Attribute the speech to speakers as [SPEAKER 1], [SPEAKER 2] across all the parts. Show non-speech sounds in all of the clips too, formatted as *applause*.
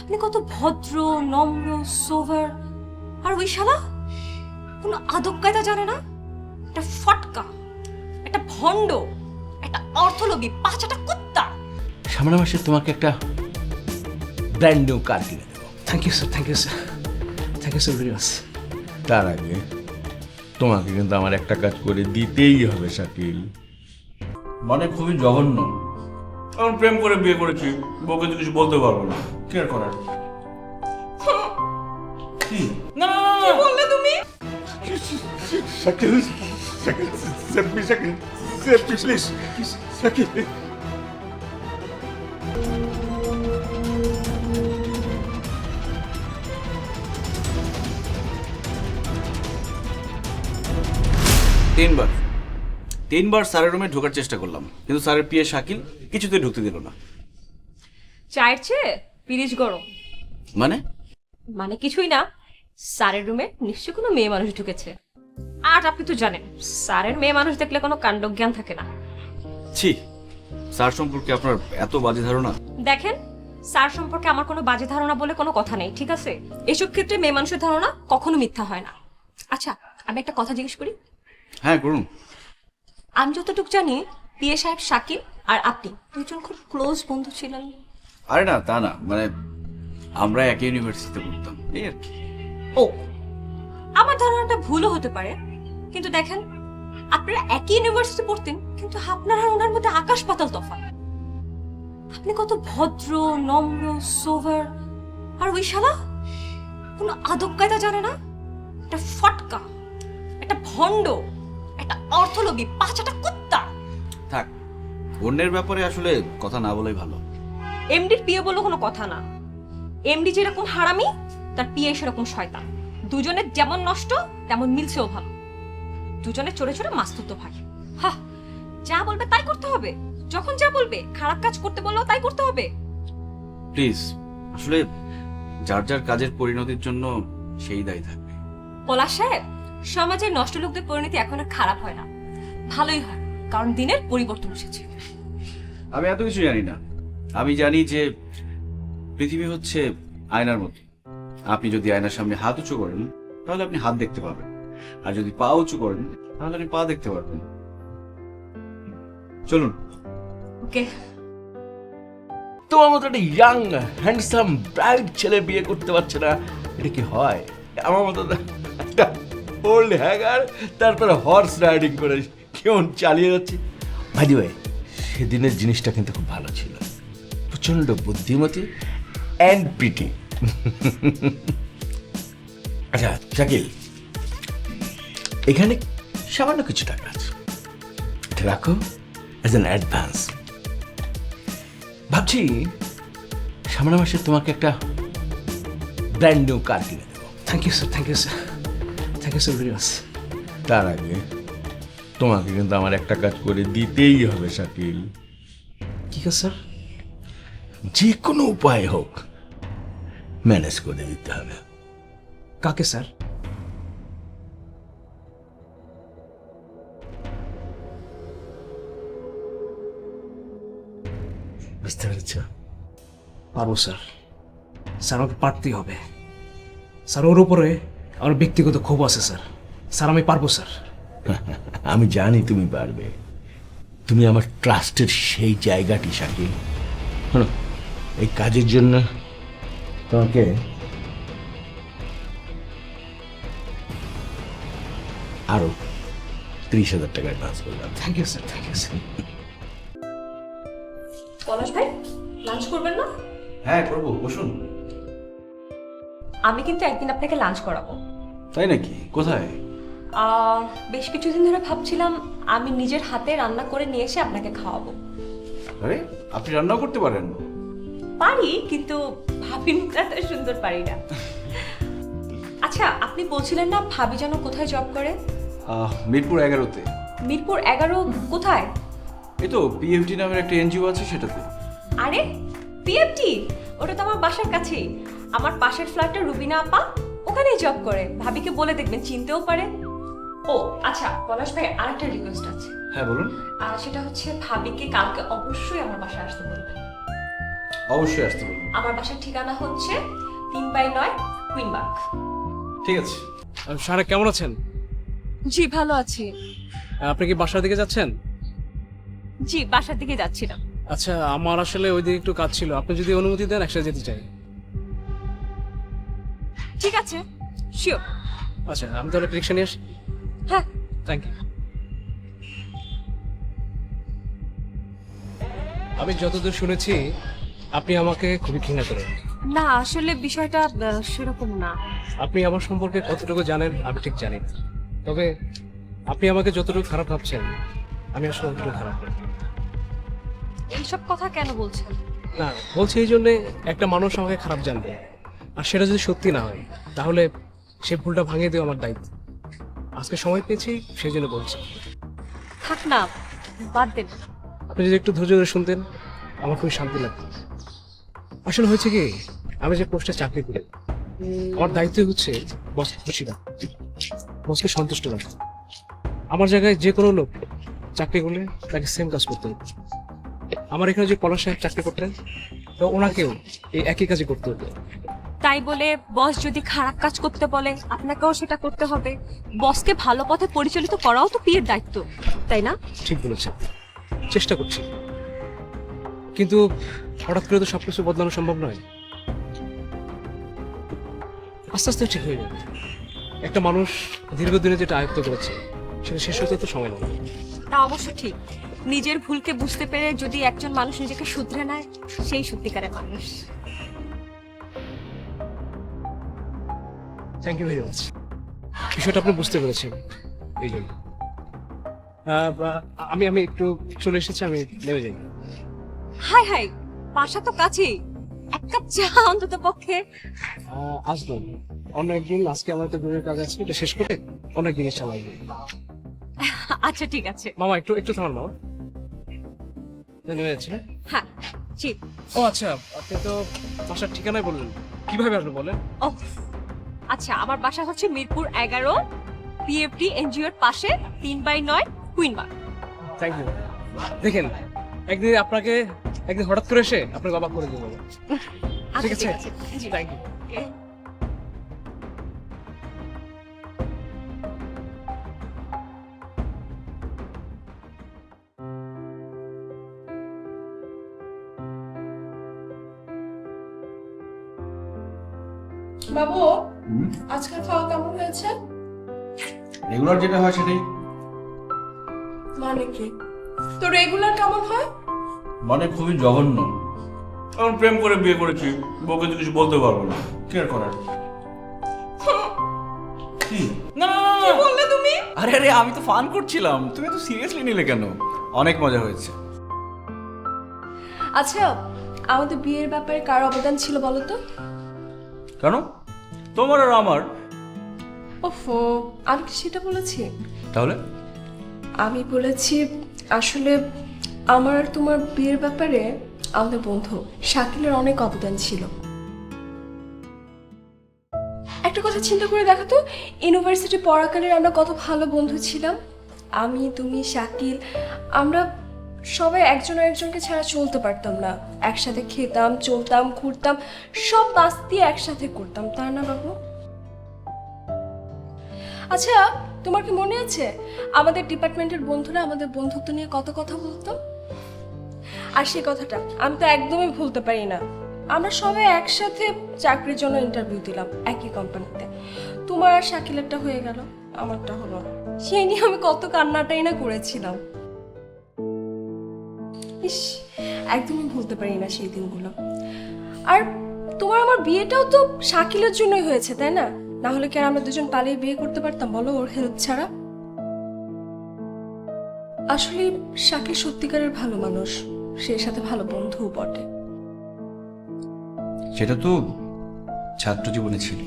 [SPEAKER 1] আপনি কত ভদ্র নম্র সোভার আর ওই শালা? কোনো আদব কায়দা জানে না? একটা ফটকা একটা ভণ্ড একটা অর্থলোভী পাঁচাটা কুত্তা।
[SPEAKER 2] সামনে মাসে তোমাকে একটা ব্র্যান্ড নিউ কার কিনে দেবো।
[SPEAKER 3] Thank you sir thank you sir thank you sir very much
[SPEAKER 2] তার আগে তোমাকে কিন্তু আমার একটা কাজ করে দিতেই হবে শাকিল। মানে খুবই জঘন্য। কারণ প্রেম করে বিয়ে করেছি বউকে তো কিছু বলতে পারব না। কি করার। কি? না।
[SPEAKER 1] বললে তুমি.
[SPEAKER 4] তিনবার। তিনবার স্যারের রুমে ঢোকার চেষ্টা করলাম কিন্তু স্যারের পিয়ে শাকিল কিছুতেই ঢুকতে দিল না।
[SPEAKER 1] চায়ের পিরিচ গরম।
[SPEAKER 4] মানে?
[SPEAKER 1] মানে কিছুই না স্যারের রুমে নিশ্চয় কোনো মেয়ে মানুষ ঢুকেছে। আর আপনি তো জানেন স্যারের মেয়ে মানুষ দেখলে কোনো কাণ্ডজ্ঞান থাকে না।
[SPEAKER 4] ছি স্যার সম্পর্কে আপনার এত বাজে ধারণা?
[SPEAKER 1] দেখেন স্যার সম্পর্কে আমার কোনো বাজে ধারণা বলে কোনো কথা নেই ঠিক আছে? এসব ক্ষেত্রে মেয়ে মানুষের ধারণা কখনো মিথ্যা হয় না। আচ্ছা আমি একটা কথা জিজ্ঞেস করি?
[SPEAKER 4] হ্যাঁ করুন।
[SPEAKER 1] আমি যতটুকু জানি পিএ সাহেব শাকিব আর আপনি দুজন খুব ক্লোজ বন্ধু ছিলেন।
[SPEAKER 4] আরে না তা না মানে আমরা একই ইউনিভার্সিটিতে পড়তাম এই আর কি।
[SPEAKER 1] ও আমার ধারণাটা ভুলও হতে পারে কিন্তু দেখেন আপনারা একই ইউনিভার্সিটি পড়তেন কিন্তু আপনার আর ওনার মধ্যে আকাশ পাতাল তফাৎ। আপনি কত ভদ্র নম্র সোভার আর ওই শালা? কোনো আদব কায়দা জানে না? একটা ফটকা একটা ভণ্ড একটা অর্থলোভী পাঁচাটা কুত্তা।
[SPEAKER 4] থাক অন্যের ব্যাপারে আসলে কথা না বলাই ভালো।
[SPEAKER 1] এমডির পিএ বলে কোনো কথা না। এমডি যেরকম হারামি তার পিএ সেরকম শয়তান। দুজনের যেমন নষ্ট তেমন মিলছেও ভালো। দুজনে চড়ে চড়ে মাস্তুত ভাই। হা যা বলবে তাই করতে হবে। যখন যা বলবে খারাপ কাজ করতে বললেও তাই করতে হবে।
[SPEAKER 4] প্লিজ আসলে যার যার কাজের পরিণতির জন্য সেই দায়ী থাকবে।
[SPEAKER 1] পলাশ সাহেব সমাজের নষ্ট লোকদের পরিণতি এখন আর খারাপ হয় না। ভালোই হয় কারণ দিনের পরিবর্তন এসেছে।
[SPEAKER 4] আমি এত কিছু জানি না। আমি জানি যে পৃথিবী হচ্ছে আয়নার মতো। আপনি যদি আয়নার সামনে হাত উঁচু করেন তাহলে আপনি হাত দেখতে পাবেন। আর যদি পা উঁচু করেন তাহলে আপনি পা দেখতে পারবেন। চলুন।
[SPEAKER 1] ওকে।
[SPEAKER 2] তোমার মতো একটা ইয়াং হ্যান্ডসাম ব্রাইট ছেলে বিয়ে করতে পারছে না। এটা কি হয়? আমার মতো একটা ওল্ড হ্যাগার তারপরে হর্স রাইডিং করে কেমন চালিয়ে যাচ্ছে। ভাই ভাই সেদিনের জিনিসটা কিন্তু খুব ভালো ছিল। প্রচণ্ড বুদ্ধিমতী অ্যান্ড প্রিটি *laughs* আচ্ছা শাকিল এখানে সামান্য কিছু টাকা আছে। রাখো অ্যাজ অ্যান অ্যাডভান্স ভাবছি সামনে মাসে তোমাকে একটা ব্র্যান্ড নিউ কার কিনে দেবো।
[SPEAKER 3] Thank you sir thank you sir thank you sir very much
[SPEAKER 2] তার আগে তোমাকে কিন্তু আমার একটা কাজ করে দিতেই হবে শাকিল।
[SPEAKER 3] কি কাজ স্যার
[SPEAKER 2] যে কোনো উপায় হোক ম্যানেজ করে দিতে হবে।
[SPEAKER 3] কাকে স্যার? বুঝতে পেরেছ পারব স্যার। স্যার আমাকে পারতেই হবে। স্যার ওর উপরে আমার ব্যক্তিগত ক্ষোভ আছে স্যার। স্যার আমি পারব স্যার। *laughs*
[SPEAKER 2] আমি জানি তুমি পারবে। তুমি আমার ট্রাস্টের সেই জায়গাটি শোনো, এই কাজের জন্য তোমাকে আরও ত্রিশ হাজার টাকা অ্যাডভান্স করলাম
[SPEAKER 3] thank you sir thank you sir
[SPEAKER 1] Palash ভাই লাঞ্চ করবেন না?
[SPEAKER 4] হ্যাঁ করব। বসুন।
[SPEAKER 1] আমি কিন্তু একদিন আপনাকে লাঞ্চ করাবো।
[SPEAKER 4] তাই নাকি? কোথায়?
[SPEAKER 1] আহ, বেশ কিছুদিন ধরে ভাবছিলাম আমি নিজের হাতে রান্না করে নিয়ে এসে আপনাকে খাওয়াবো।
[SPEAKER 4] আরে আপনি রান্নাও করতে পারেন।
[SPEAKER 1] পারি কিন্তু ভাবির এত সুন্দর পারি না। আচ্ছা আপনি বলছিলেন না ভাবি যেন কোথায় জব করে?
[SPEAKER 4] মিরপুর এগারোতে।
[SPEAKER 1] মিরপুর এগারো কোথায়?
[SPEAKER 4] এই তো পিএফডি নামের একটা এনজিও আছে সেটাতে।
[SPEAKER 1] আরে পিএফটি ওটা তো আমার বাসার কাছেই। আমার পাশের ফ্ল্যাটটা রুবিনা আপা ওখানেই জব করে। ভাবিকে বলে দেখবেন চিনতেও পারে। ও আচ্ছা পলাশ ভাই আরেকটা রিকোয়েস্ট আছে।
[SPEAKER 4] হ্যাঁ বলুন।
[SPEAKER 1] আর সেটা হচ্ছে ভাবিকে কালকে অবশ্যই আমার বাসায় আসতে বলবেন।
[SPEAKER 4] অবশ্যই আসতে বলুন।
[SPEAKER 1] আমার বাসার ঠিকানা হচ্ছে তিন বাই নয় কুইনবাগ
[SPEAKER 4] ঠিক আছে।
[SPEAKER 3] সারা কেমন আছেন?
[SPEAKER 1] জি ভালো আছি।
[SPEAKER 3] আপনি কি বাসার দিকে যাচ্ছেন?
[SPEAKER 1] জি বাসার দিকে যাচ্ছিলাম।
[SPEAKER 3] আচ্ছা আমার আসলে ওই দিকে একটু কাজ ছিল। আপনি যদি অনুমতি দেন একসাথে যেতে চাই।
[SPEAKER 1] ঠিক আছে শিওর
[SPEAKER 3] আচ্ছা আমি তাহলে রিক্সা নিয়ে আসি।
[SPEAKER 1] হ্যাঁ।
[SPEAKER 3] থ্যাংক ইউ আমি যতদূর শুনেছি আপনি আমাকে খুবই ঘৃণা করেন।
[SPEAKER 1] না আসলে বিষয়টা আহ, সেরকম না।
[SPEAKER 3] আপনি আমার সম্পর্কে কতটুকু জানেন আমি ঠিক জানি না। তবে আপনি আমাকে যতটুকু খারাপ ভাবছেন আমি আসলে অতটুকু খারাপ না।
[SPEAKER 1] এইসব কথা কেন বলছেন?
[SPEAKER 3] না বলছি এই জন্যে একটা মানুষ আমাকে খারাপ জানবে আর সেটা যদি সত্যি না হয় তাহলে সে ভুলটা ভাঙিয়ে দেওয়া আমার দায়িত্ব। আজকে সময় পেয়েছি সেই জন্য বলছি।
[SPEAKER 1] থাক না বাদ দেন।
[SPEAKER 3] আপনি যদি একটু ধৈর্য ধরে শুনতেন আমার খুবই শান্তি লাগতো। আসলে হয়েছে কি আমি যে পোস্টে চাকরি করি আমার দায়িত্ব হচ্ছে বস খুশি রাখা বসকে সন্তুষ্ট রাখা আমার জায়গায় যে কোনো লোক চাকরি করলে তাকে সেম কাজ করতে হবে। আমার এখানে যে পলাশ সাহেব চাকরি করতেন তো ওনাকেও এই একই কাজই করতে হতো।
[SPEAKER 1] তাই বলে বস যদি খারাপ কাজ করতে বলে আপনাকেও সেটা করতে হবে। বসকে ভালো পথে পরিচালিত করাও তো পিয়ের দায়িত্ব তাই না?
[SPEAKER 3] ঠিক বলেছেন। চেষ্টা করছি। কিন্তু হঠাৎ করে তো সবকিছু বদলানো সম্ভব নয়। আস্তে আস্তে ঠিক হয়ে যাবে। একটা মানুষ দীর্ঘদিনে যেটা আয়ত্ত করেছে সেটা শেষ হতে তো সময় লাগে
[SPEAKER 1] তা অবশ্য ঠিক। নিজের ভুলকে বুঝতে পেরে যদি একজন মানুষ নিজেকে শুধরে নেয় সেই সত্যিকারের মানুষ।
[SPEAKER 3] থ্যাংক ইউ ভেরি মাচ বিষয়টা আপনি বুঝতে পেরেছেন। এই জন্য। আমি আমি একটু চলে এসেছি আমি নেমে যাই।
[SPEAKER 1] হাই হাই বাসা তো কাছেই। এক কাপ চা অন্তত পক্ষে।
[SPEAKER 3] আসব। অন্য একদিন আজকে আমার একটা দূরের কাজ আছে এটা শেষ করে অনেক জিনিস চালাই
[SPEAKER 1] আচ্ছা ঠিক আছে।
[SPEAKER 3] মামা একটু একটু থামান মামা। যাচ্ছি
[SPEAKER 1] হ্যাঁ জি।
[SPEAKER 3] ও আচ্ছা আপনি তো বাসার ঠিকানাই বললেন। কীভাবে আসবে বলেন?
[SPEAKER 1] ও আচ্ছা আমার বাসা হচ্ছে মিরপুর এগারো পিএফডি এনজিওর পাশে তিন বাই নয় কুইনবাগ
[SPEAKER 3] থ্যাংক ইউ দেখেন একদিন আপনাকে একদিন হঠাৎ করে এসে আপনার বাবা করে দেবো। ঠিক
[SPEAKER 1] আচ্ছা
[SPEAKER 3] আছে?
[SPEAKER 1] ঠিক আছে।
[SPEAKER 3] থ্যাংক ইউ
[SPEAKER 5] বাবু আজকের খাওয়া কেমন হয়েছে?
[SPEAKER 4] রেগুলার যেটা হয় সেটাই।
[SPEAKER 5] মানে কি? তো রেগুলার কেমন হয়?
[SPEAKER 4] মানে খুবই জঘন্য। কারণ প্রেম করে বিয়ে করেছি বউকে তো কিছু বলতে পারব না। কি আর করার? কি? না না, না, না।
[SPEAKER 5] বললে তুমি?
[SPEAKER 4] আরে আরে আমি তো ফান করছিলাম। তুমি তো সিরিয়াসলি নিলে কেন? অনেক মজা হয়েছে।
[SPEAKER 5] আচ্ছা আমাদের বিয়ের ব্যাপারে কার অবদান ছিল বলো তো?
[SPEAKER 4] কেন? তোমার আর আমার।
[SPEAKER 5] ওফো আমি কি সেটা বলেছি?
[SPEAKER 4] তাহলে?
[SPEAKER 5] আমি বলেছি আসলে আমার আর তোমার বিয়ের ব্যাপারে আমাদের বন্ধু শাকিলের অনেক অবদান ছিল। একটা কথা চিন্তা করে দেখো তো ইউনিভার্সিটি পড়াকালীন আমরা কত ভালো বন্ধু ছিলাম। আমি, তুমি, শাকিল, আমরা সবাই একজন একজনকে ছাড়া চলতে পারতাম না। একসাথে খেতাম, চলতাম, ঘুরতাম, সব দিয়ে একসাথে করতাম তা না বাবু? আচ্ছা তোমার কি মনে আছে? আমাদের ডিপার্টমেন্টের বন্ধুরা আমাদের বন্ধুত্ব নিয়ে কত কথা বলতো? আর সেই কথাটা আমি তো একদমই ভুলতে পারি না। আমরা সবাই একসাথে চাকরির জন্য ইন্টারভিউ দিলাম একই কোম্পানিতে তোমার আর শাকিলেরটা হয়ে গেল, আমারটা হলো। সেই নিয়ে আমি কত কান্নাটাই না করেছিলাম। ইস, একদমই ভুলতে পারি না সেই দিনগুলো। আর তোমার আমার বিয়েটাও তো শাকিলের জন্যই হয়েছে, তাই না? না হলে কি আর আমরা দুজন পালিয়ে বিয়ে করতে পারতাম? বলো ওর হেল্প ছাড়া। আসলে শাকিল সত্যিকারের ভালো মানুষ। সে সাথে ভালো বন্ধুও বটে।
[SPEAKER 4] সেটা তো ছাত্র জীবনে ছিল।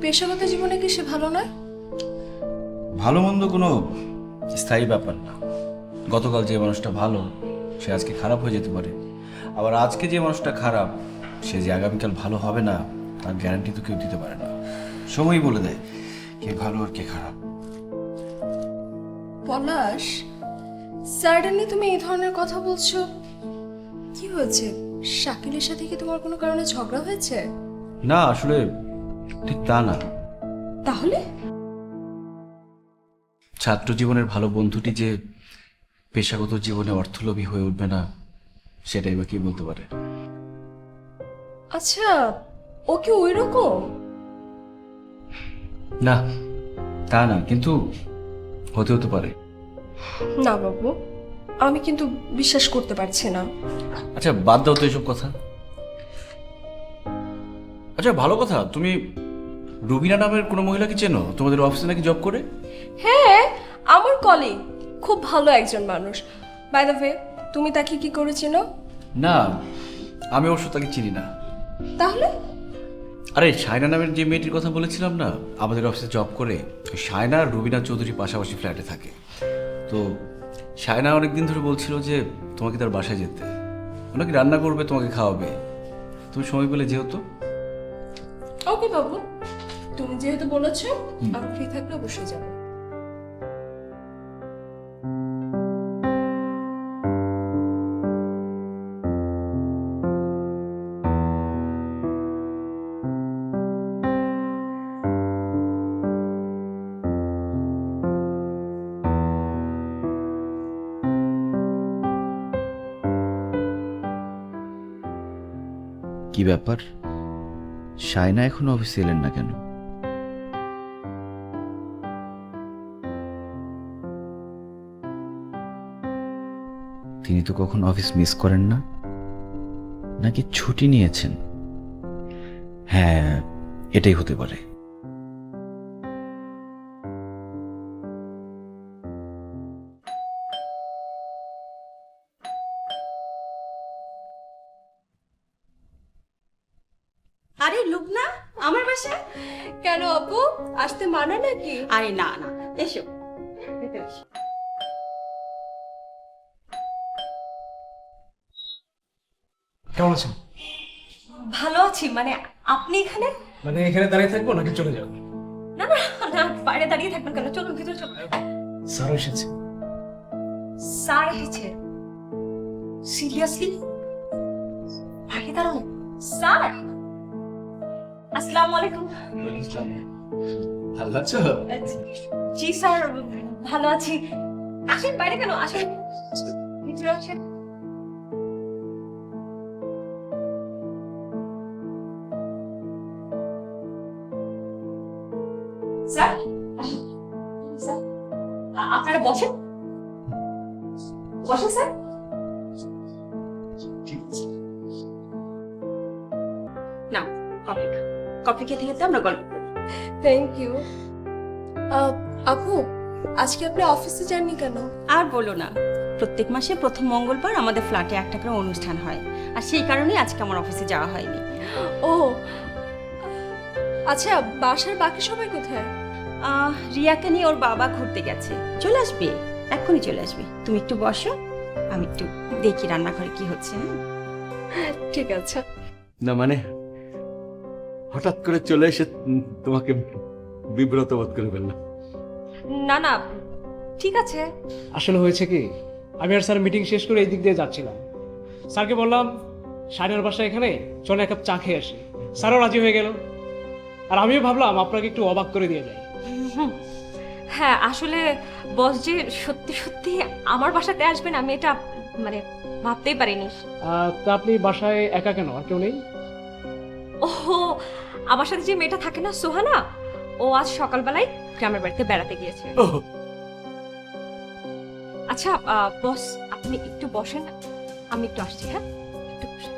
[SPEAKER 5] পেশাগত জীবনে কি সে ভালো নয়?
[SPEAKER 4] ভালো মন্দ কোনো স্থায়ী ব্যাপার না। গতকাল যে মানুষটা ভালো সে আজকে খারাপ হয়ে যেতে পারে। আবার আজকে যে মানুষটা খারাপ সে যে আগামীকাল ভালো হবে না তার গ্যারান্টি তো কেউ দিতে পারে না। সময়ই বলে দেয় কে ভালো আর কে খারাপ।
[SPEAKER 5] পলাশ সাডেনলি তুমি এই ধরনের কথা বলছো। কি হয়েছে? শাকিলের সাথে কি তোমার কোনো কারণে ঝগড়া হয়েছে?
[SPEAKER 4] না আসলে ঠিক তা না।
[SPEAKER 5] তাহলে?
[SPEAKER 4] ছাত্র জীবনের ভালো বন্ধুটি যে পেশাগত জীবনে অর্থলোভী হয়ে উঠবে না সেটাই বা কি বলতে পারে?
[SPEAKER 5] আচ্ছা ও কি ওই রকম
[SPEAKER 4] না তা না কিন্তু হতে হতে পারে।
[SPEAKER 5] না বাবু আমি কিন্তু বিশ্বাস করতে পারছি না।
[SPEAKER 4] আচ্ছা বাদ দাও তো এসব কথা। আচ্ছা ভালো কথা তুমি রুবিনা নামের কোনো মহিলা কি চেনো? তোমাদের অফিসে নাকি জব করে?
[SPEAKER 5] হ্যাঁ আমার কলিগ খুব ভালো একজন মানুষ। বাই দ্য ওয়ে তুমি তাকে কি করেছিল
[SPEAKER 4] না আমি অবশ্য তাকে চিনি না।
[SPEAKER 5] তাহলে?
[SPEAKER 4] আরে সায়না নামের যে মেয়েটির কথা বলেছিলাম না আমাদের অফিসে জব করে সায়না আর রুবিনা চৌধুরী পাশাপাশি ফ্ল্যাটে থাকে। তো সায়না অনেকদিন ধরে বলছিল যে তোমাকে তার বাসায় যেতে। ওনাকে রান্না করবে তোমাকে খাওয়াবে। তুমি সময় পেলে যেহেতু
[SPEAKER 5] ওকে বাবু তুমি যেহেতু বলেছ আমি ফ্রি থাকলে অবশ্যই যাব।
[SPEAKER 6] ব্যাপার? সায়না এখন অফিসে এলেন না কেন? তিনি তো কখন অফিস মিস করেন না? নাকি ছুটি নিয়েছেন? হ্যাঁ এটাই হতে পারে।
[SPEAKER 7] আরে না না এসো
[SPEAKER 3] কেমন আছেন
[SPEAKER 1] ভালো আছি মানে আপনি এখানে?
[SPEAKER 3] মানে এখানে দাঁড়িয়ে থাকব নাকি চলে যাব?
[SPEAKER 1] না না না বাইরে দাঁড়িয়ে থাকবেন কেন? চলুন ভিতরে চলুন।
[SPEAKER 3] স্যার এসেছে।
[SPEAKER 1] স্যার এসেছে? সিরিয়াসলি? আগে দাঁড়ানো স্যার! আসসালামু আলাইকুম।
[SPEAKER 2] ভালো আছো?
[SPEAKER 1] জি স্যার ভালো আছি। আসেন বাইরে কেন? আসেন ভিতরে আসেন। স্যার। স্যার আপনারা বসেন। বসেন স্যার।
[SPEAKER 7] নাও কফি কফি খেতে খেতে আমরা গল্প করি
[SPEAKER 5] থ্যাংক ইউ আপু আজকে আপনি অফিসে যাননি কেন?
[SPEAKER 7] আর বলো না। প্রত্যেক মাসে প্রথম মঙ্গলবার আমাদের ফ্ল্যাটে একটা করে অনুষ্ঠান হয়। আর সেই কারণেই আজকে আমার অফিসে যাওয়া হয়নি।
[SPEAKER 5] ও আচ্ছা বাসার বাকি সবাই কোথায়?
[SPEAKER 7] রিয়াকে নিয়ে ওর বাবা ঘুরতে গেছে। চলে আসবে? এক্ষুনি চলে আসবে। তুমি একটু বসো আমি একটু দেখি রান্নাঘরে কি হচ্ছে হ্যাঁ?
[SPEAKER 5] ঠিক আছে।
[SPEAKER 2] না মানে? হঠাৎ করে চলে এসে তোমাকে বিব্রত বোধ করে ফেললাম।
[SPEAKER 1] না না ঠিক আছে।
[SPEAKER 3] আসলে হয়েছে কি আমি আর স্যার মিটিং শেষ করে এই দিক দিয়ে যাচ্ছিলাম। স্যারকে বললাম সায়নার বাসা এখানে চলে এক কাপ চা খেয়ে আসি। স্যারও রাজি হয়ে গেল। আর আমিও ভাবলাম আপনাকে একটু অবাক করে দিয়ে যাই।
[SPEAKER 1] হ্যাঁ আসলে বস যে সত্যি সত্যি আমার বাসাতে আসবেন আমি এটা মানে ভাবতেই পারিনি।
[SPEAKER 3] আহ, তা আপনি বাসায় একা কেন? আর কেউ নেই?
[SPEAKER 1] ও আমার সাথে যে মেয়েটা থাকে না সোহানা ও আজ সকালবেলায় গ্রামের বাড়িতে বেড়াতে গিয়েছে। আচ্ছা আহ, বস আপনি একটু বসেন আমি একটু আসছি হ্যাঁ? একটু বসেন।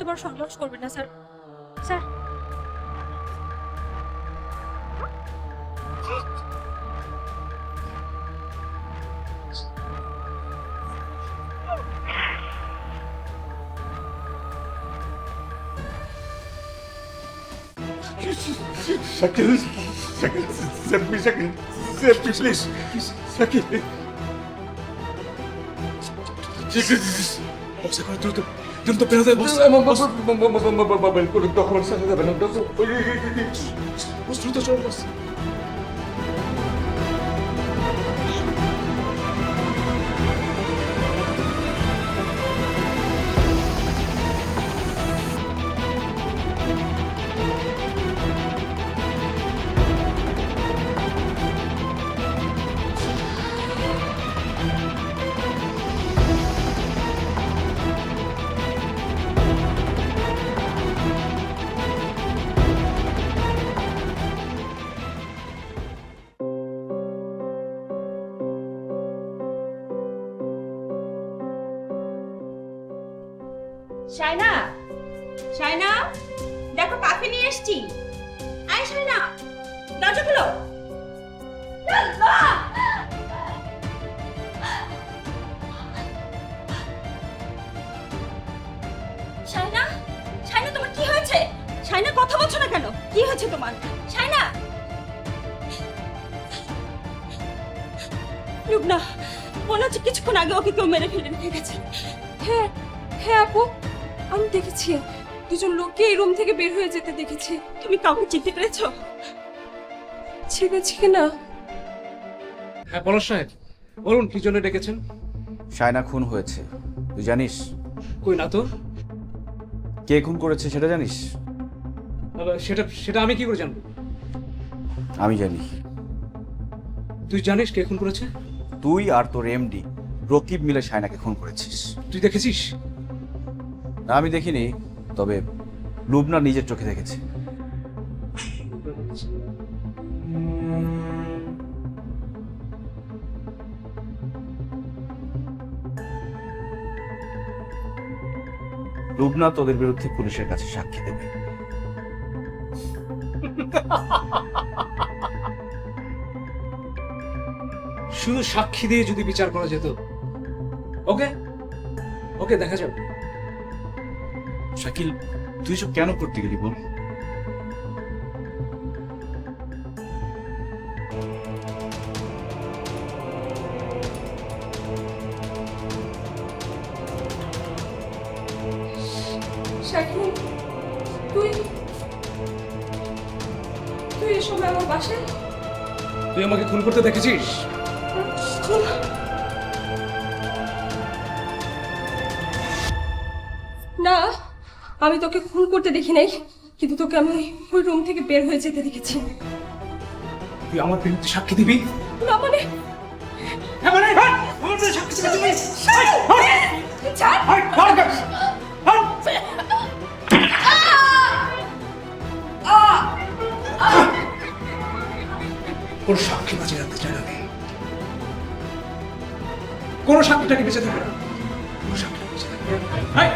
[SPEAKER 1] এত বড় সংঘর্ষ করবেন না sir sir
[SPEAKER 8] Shakil Shakil save me Shakil save me please Shakil
[SPEAKER 3] boss এখন দ্রুত বেরোতে বস
[SPEAKER 8] ডকুমেন্টস সাথে যাবেন
[SPEAKER 3] বস দ্রুত চল বস
[SPEAKER 7] কি হয়েছে তোমার? শাইনা রুবনা মনে হচ্ছে কিছুক্ষণ আগে ওকে কেউ মেরে ফেলে রেখে গেছে।
[SPEAKER 5] হ্যাঁ হ্যাঁ আপু আমি দেখেছি। দুজন লোককে এই রুম থেকে বের হয়ে যেতে দেখেছি।
[SPEAKER 7] তুমি কাউকে চিনতে পেরেছ?
[SPEAKER 5] ছেড়েছি কিনা?
[SPEAKER 3] হ্যাঁ পলাশ সাহেব। বলুন কি জন্য ডেকেছেন?
[SPEAKER 4] সায়না খুন হয়েছে। তুই জানিস?
[SPEAKER 3] কই না তো
[SPEAKER 4] কে খুন করেছে সেটা জানিস?
[SPEAKER 3] সেটা সেটা আমি কি করে জানব?
[SPEAKER 4] আমি জানি।
[SPEAKER 3] তুই জানিস কে খুন করেছে?
[SPEAKER 4] তুই আর তোর এমডি রকিব মিলে সায়নাকে খুন করেছিস।
[SPEAKER 3] তুই দেখেছিস?
[SPEAKER 4] না আমি দেখিনি তবে লুবনা নিজের চোখে দেখেছে। লুবনা তোদের বিরুদ্ধে পুলিশের কাছে সাক্ষী দেবে।
[SPEAKER 3] শুধু সাক্ষী দিয়ে যদি বিচার করা যেত। ওকে? ওকে, দেখা যাবে
[SPEAKER 4] শাকিল, তুই সব কেন করতে গেলি বল?
[SPEAKER 5] তুই এই সময় আমার বাসায়?
[SPEAKER 3] তুই আমাকে খুন করতে দেখেছিস?
[SPEAKER 5] না আমি তোকে খুন করতে দেখি নাই কিন্তু তোকে আমি ওই রুম থেকে বের হয়ে যেতে দেখেছি।
[SPEAKER 3] তুই আমার বিরুদ্ধে সাক্ষী দিবি?
[SPEAKER 5] না মানে
[SPEAKER 3] হ্যাঁ মানে হ্যাঁ, আমার সাক্ষী দিবি
[SPEAKER 5] ছাড়!
[SPEAKER 3] কোন সাক্ষী বাঁচিয়ে রাখতে চায় না কোন সাক্ষীটাকে বেঁচে থাকবে না। কোন সাক্ষী বেঁচে থাকবে না। এই,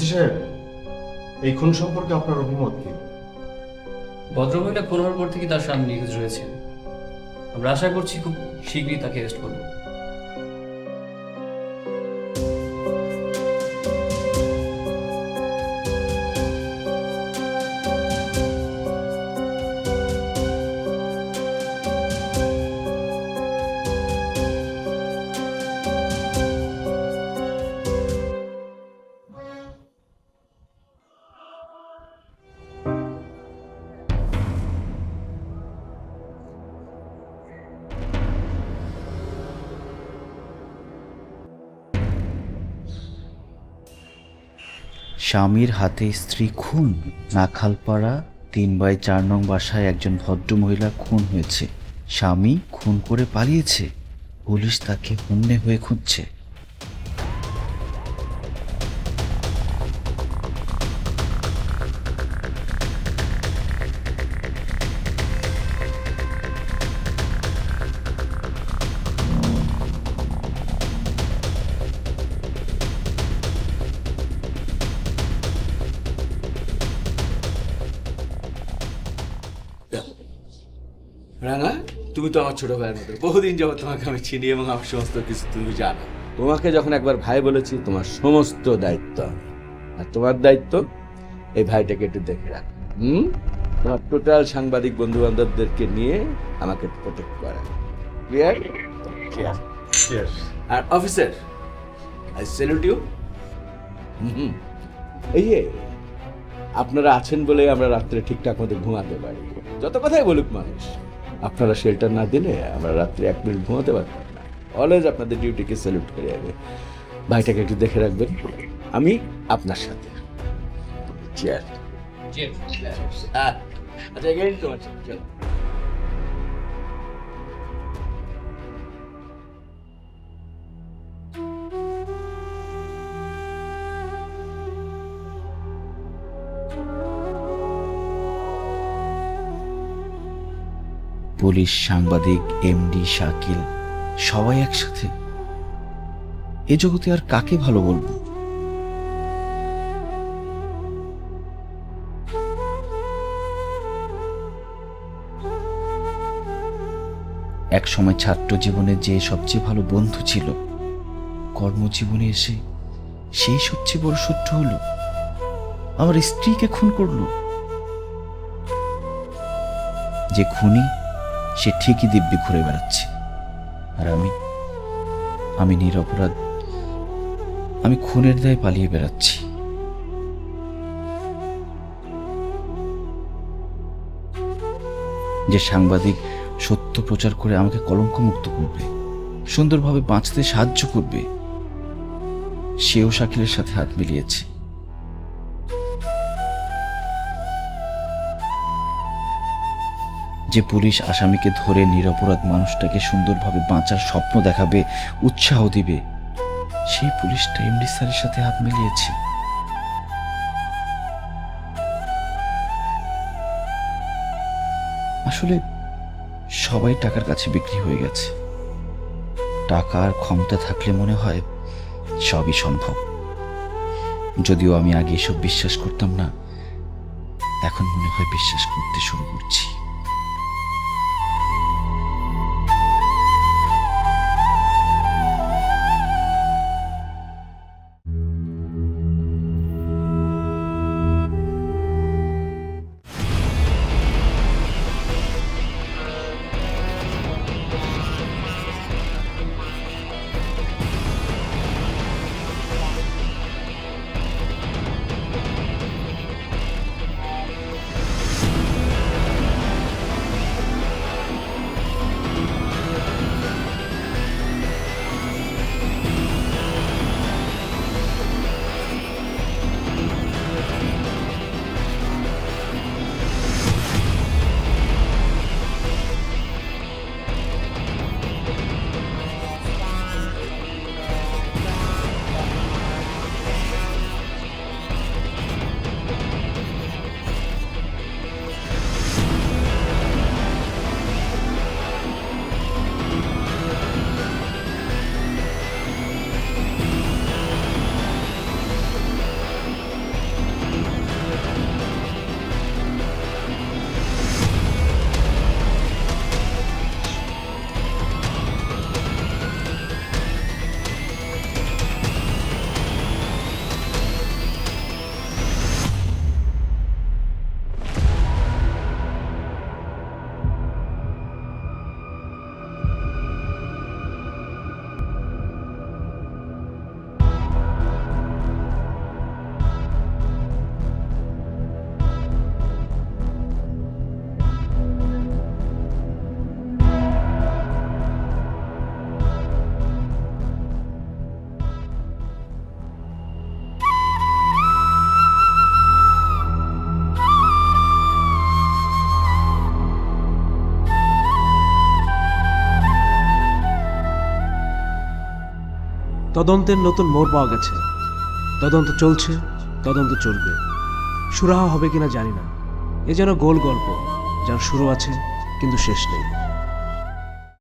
[SPEAKER 8] ওসি সাহেব, এই খুন সম্পর্কে আপনার অভিমত কি?
[SPEAKER 9] ভদ্রমহিলা খুন হওয়ার পর থেকে তার স্বামী নিখোঁজ রয়েছে। আমরা আশা করছি খুব শীঘ্রই তাকে অ্যারেস্ট করব।
[SPEAKER 6] স্বামীর হাতে স্ত্রী খুন। নাখালপাড়া তিন বাই চার নং বাসায় একজন ভদ্র মহিলা খুন হয়েছে। স্বামী খুন করে পালিয়েছে। পুলিশ তাকে হন্যে হয়ে খুঁজছে।
[SPEAKER 2] রাঙা তুমি তো আমার ছোট ভাইয়ের মতো। বহুদিন যাবত তোমাকে আমি চিনি এবং আমার সমস্ত কিছু তুমি জানো। তোমাকে যখন একবার ভাই বলেছি তোমার সমস্ত দায়িত্ব আমি। আর তোমার দায়িত্ব এই ভাইটাকে একটু দেখে রাখ। হুম? তোমার টোটাল সাংবাদিক বন্ধু বান্ধবদেরকে নিয়ে আমাকে প্রোটেক্ট করা। ক্লিয়ার আর officer I salute you hmm. এই যে আপনারা আছেন বলে আমরা রাত্রে ঠিকঠাক মতো ঘুমাতে পারি। যত কথাই বলুক মানুষ। আপনারা শেল্টার না দিলে আমরা রাত্রে এক মিনিট ঘুমাতে পারব অলওয়েজ আপনাদের ডিউটিকে স্যালুট করে যাবে। ভাইটাকে একটু দেখে রাখবেন। আমি আপনার সাথে। চেয়ার আচ্ছা
[SPEAKER 6] পুলিশ সাংবাদিক এমডি শাকিল, সবাই একসাথে। এ জগতে আর কাকে ভালো বলব? এক সময় ছাত্র জীবনে যে সবচেয়ে ভালো বন্ধু ছিল, কর্মজীবনে এসে সেই সবচেয়ে বড় শত্রু হলো আমার স্ত্রীকে খুন করল। যে খুনি সে ঠিকই দিব্যি ঘুরে বেড়াচ্ছে। আর আমি আমি নিরপরাধ আমি খুনের দায়ে পালিয়ে বেড়াচ্ছি। যে সাংবাদিক সত্য প্রচার করে আমাকে কলঙ্ক মুক্ত করবে, সুন্দরভাবে বাঁচতে সাহায্য করবে, সেও শাকিলের সাথে হাত মিলিয়েছে। যে পুলিশ আসামিকে ধরে নিরপরাধ মানুষটাকে সুন্দরভাবে বাঁচার স্বপ্ন দেখাবে, উৎসাহ দিবে, সেই পুলিশটা এমডি স্যারের সাথে হাত মিলিয়েছে। আসলে সবাই টাকার কাছে বিক্রি হয়ে গেছে। টাকার ক্ষমতা থাকলে মনে হয় সবই সম্ভব। যদিও আমি আগে এসব বিশ্বাস করতাম না, এখন মনে হয় বিশ্বাস করতে শুরু করছি।
[SPEAKER 3] তদন্তের নতুন মোড় পাওয়া গেছে। তদন্ত চলছে, তদন্ত চলবে। সুরাহা হবে কিনা জানি না। এ যেন গোল গল্প, যার শুরু আছে কিন্তু শেষ নেই।